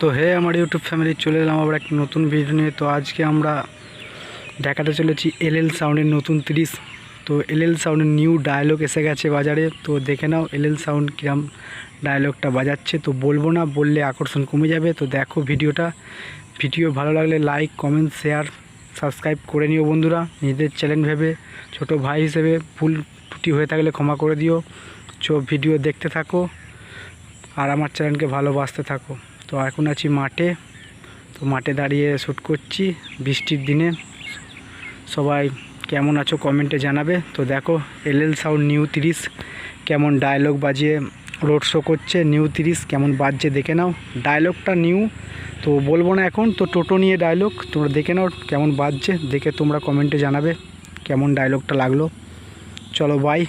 তো হে আমার YouTube family চলে এলাম আবার একটা নতুন ভিডিও নিয়ে। তো আজকে আমরা দেখাতে চলেছি এল এল সাউন্ডের নতুন তিরিশ তো এল এল সাউন্ডের নিউ ডায়লগ এসে গেছে বাজারে। তো দেখে নাও এল এল সাউন্ড কিরম ডায়লগটা বাজাচ্ছে। তো বলব না, বললে আকর্ষণ কমে যাবে। তো দেখো ভিডিওটা। ভিডিও ভালো লাগলে লাইক কমেন্ট শেয়ার সাবস্ক্রাইব করে নিও বন্ধুরা। নিজেদের চ্যানেল ভেবে, ছোট ভাই হিসেবে ভুল ত্রুটি হয়ে থাকলে ক্ষমা করে দিও। চো, ভিডিও দেখতে থাকো। আর আমার চ্যানেলকে ভালোবাসতে থাকো। তো এখন আছি মাঠে। তো মাঠে দাঁড়িয়ে শ্যুট করছি বৃষ্টির দিনে। সবাই কেমন আছো কমেন্টে জানাবে। তো দেখো এল এল সাউন্ড নিউ তিরিশ, কেমন ডায়লগ বাজিয়ে রোড শো করছে নিউ তিরিশ, কেমন বাজছে দেখে নাও। ডায়লগটা নিউ তো বলব না এখন, তো টোটো নিয়ে ডায়লগ তোমরা দেখে নাও কেমন বাজছে, দেখে তোমরা কমেন্টে জানাবে কেমন ডায়লগটা লাগল। চলো বাই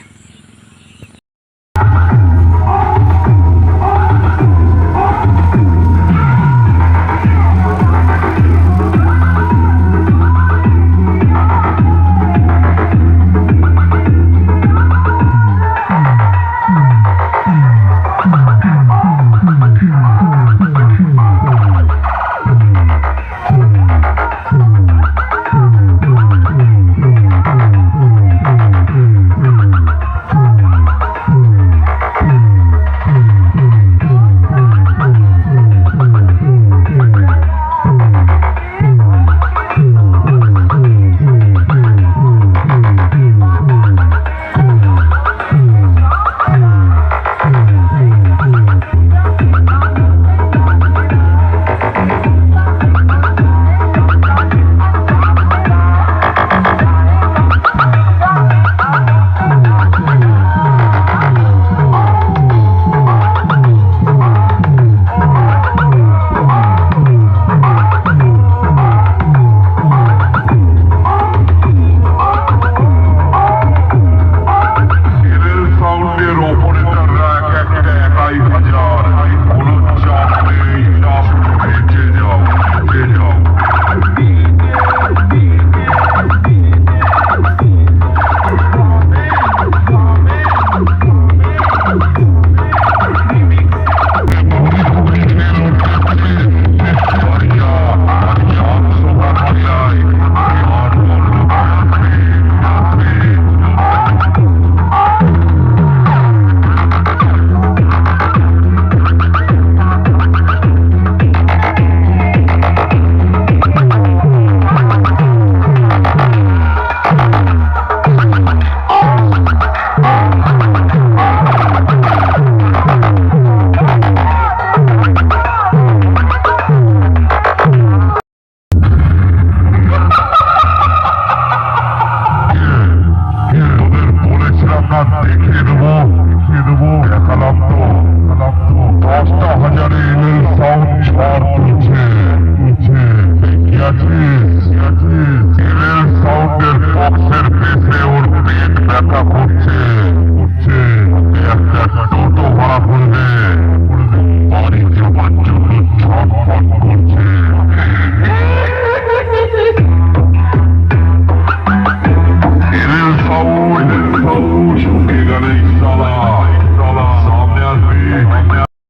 Chacabuche.